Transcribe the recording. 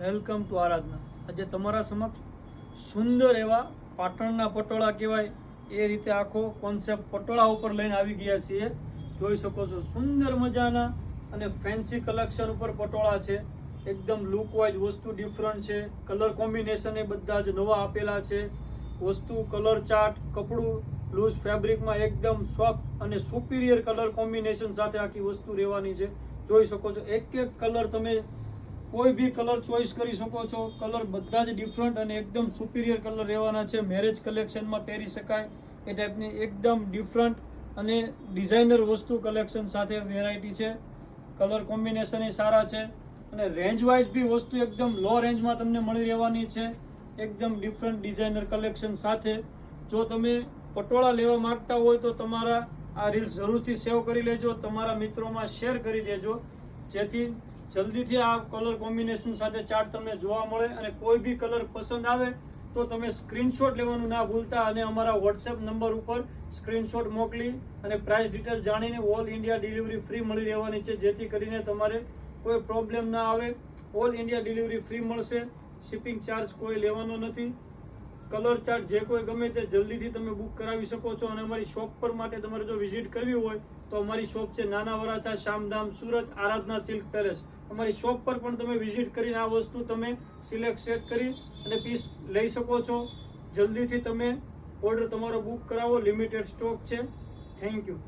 Welcome to આરાધના. આજે તમારા સમક્ષ સુંદર એવા પાટણના પટોળા કહેવાય, એ રીતે આખો કોન્સેપ્ટ પટોળા ઉપર લઈને આવી ગયા છીએ. જોઈ શકો છો, સુંદર મજાના અને ફેન્સી કલેક્શન ઉપર પટોળા છે. એકદમ લુક વાઇઝ વસ્તુ ડિફરન્ટ છે. કલર કોમ્બિનેશન એ બધા જ નવા આપેલા છે. વસ્તુ કલર ચાર્ટ કપડું લૂઝ ફેબ્રિકમાં એકદમ સોફ્ટ અને સુપિરિયર કલર કોમ્બિનેશન સાથે આખી વસ્તુ રહેવાની છે. જોઈ શકો છો એક એક કલર તમે કોઈ બી કલર ચોઈસ કરી શકો છો. કલર બધા જ ડિફરન્ટ અને એકદમ સુપિરિયર કલર રહેવાના છે. મેરેજ કલેક્શનમાં પહેરી શકાય એ ટાઈપની એકદમ ડિફરન્ટ અને ડિઝાઇનર વસ્તુ કલેક્શન સાથે વેરાયટી છે. કલર કોમ્બિનેશન એ સારા છે. અને રેન્જ વાઇઝ બી વસ્તુ એકદમ લો રેન્જમાં તમને મળી રહેવાની છે. એકદમ ડિફરન્ટ ડિઝાઇનર કલેક્શન સાથે. જો તમે પટોળા લેવા માંગતા હોય તો તમારા આ રીલ્સ જરૂરથી સેવ કરી લેજો. તમારા મિત્રોમાં શેર કરી દેજો. જેથી જલ્દીથી આ કલર કોમ્બિનેશન સાથે ચાર્ટ તમને જોવા મળે અને કોઈ બી કલર પસંદ આવે તો તમે સ્ક્રીનશોટ લેવાનું ના ભૂલતા અને અમારા વોટ્સએપ નંબર ઉપર સ્ક્રીનશોટ મોકલી અને પ્રાઇસ ડિટેલ જાણીને ઓલ ઇન્ડિયા ડિલિવરી ફ્રી મળી રહેવાની છે. જેથી કરીને તમારે કોઈ પ્રોબ્લેમ ના આવે. ઓલ ઇન્ડિયા ડિલિવરી ફ્રી મળશે. શિપિંગ ચાર્જ કોઈ લેવાનો નથી. કલર ચાર્ટ જે કોઈ ગમે તે જલ્દીથી તમે બુક કરાવી શકો છો અને અમારી શોપ પર માટે તમારે જો વિઝિટ કરવી હોય તો અમારી શોપ છે નાના વરાછા શામધામ, સુરત, આરાધના સિલ્ક પેલેસ. અમારી શોપ પર પણ તમે વિઝિટ કરીને આ વસ્તુ તમે સિલેક્ટ સેટ કરી અને પીસ લઈ શકો છો. જલ્દીથી તમે ઓર્ડર તમારો બુક કરાવો. લિમિટેડ સ્ટોક છે. Thank you.